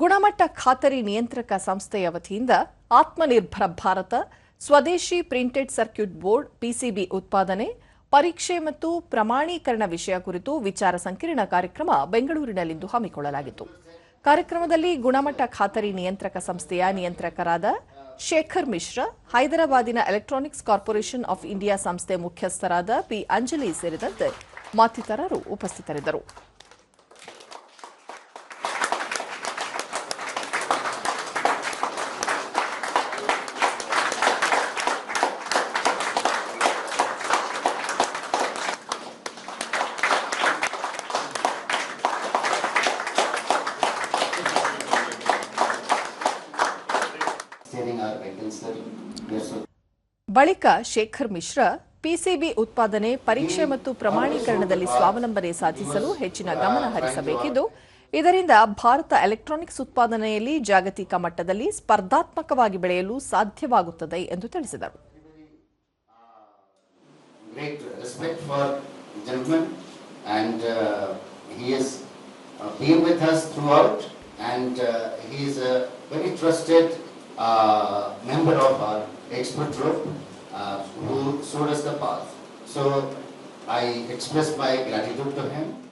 ಗುಣಮಟ್ಟ ಖಾತರಿ ನಿಯಂತ್ರಕ ಸಂಸ್ಥೆಯ ವತಿಯಿಂದ ಆತ್ಮನಿರ್ಭರ ಭಾರತ, ಸ್ವದೇಶಿ ಪ್ರಿಂಟೆಡ್ ಸರ್ಕ್ಯೂಟ್ ಬೋರ್ಡ್, ಪಿಸಿಬಿ ಉತ್ಪಾದನೆ, ಪರೀಕ್ಷೆ ಮತ್ತು ಪ್ರಮಾಣೀಕರಣ ವಿಷಯ ಕುರಿತು ವಿಚಾರ ಸಂಕಿರಣ ಕಾರ್ಯಕ್ರಮ ಬೆಂಗಳೂರಿನಲ್ಲಿಂದು ಹಮ್ಮಿಕೊಳ್ಳಲಾಗಿತ್ತು. ಕಾರ್ಯಕ್ರಮದಲ್ಲಿ ಗುಣಮಟ್ಟ ಖಾತರಿ ನಿಯಂತ್ರಕ ಸಂಸ್ಥೆಯ ನಿಯಂತ್ರಕರಾದ ಶೇಖರ್ ಮಿಶ್ರಾ, ಹೈದರಾಬಾದಿನ ಎಲೆಕ್ಟ್ರಾನಿಕ್ಸ್ ಕಾರ್ಪೊರೇಷನ್ ಆಫ್ ಇಂಡಿಯಾ ಸಂಸ್ಥೆ ಮುಖ್ಯಸ್ಥರಾದ ಪಿ ಅಂಜಲಿ ಸೇರಿದಂತೆ ಮತ್ತಿತರರು ಉಪಸ್ಥಿತರಿದ್ದರು. Our ಬಳಿಕ ಶೇಖರ್ ಮಿಶ್ರಾ ಪಿಸಿಬಿ ಉತ್ಪಾದನೆ ಪರೀಕ್ಷೆ ಮತ್ತು ಪ್ರಮಾಣೀಕರಣದಲ್ಲಿ ಸ್ವಾವಲಂಬನೆ ಸಾಧಿಸಲು ಹೆಚ್ಚಿನ ಗಮನ ಹರಿಸಬೇಕಿದ್ದು ಇದರಿಂದ ಭಾರತ ಎಲೆಕ್ಟ್ರಾನಿಕ್ಸ್ ಉತ್ಪಾದನೆಯಲ್ಲಿ ಜಾಗತಿಕ ಮಟ್ಟದಲ್ಲಿ ಸ್ಪರ್ಧಾತ್ಮಕವಾಗಿ ಬೆಳೆಯಲು ಸಾಧ್ಯವಾಗುತ್ತದೆ ಎಂದು ತಿಳಿಸಿದರು. Gentleman uh, he uh, been with us throughout and uh, he is a very trusted uh, member of our expert group uh, who showed us the path. So I express my gratitude to him.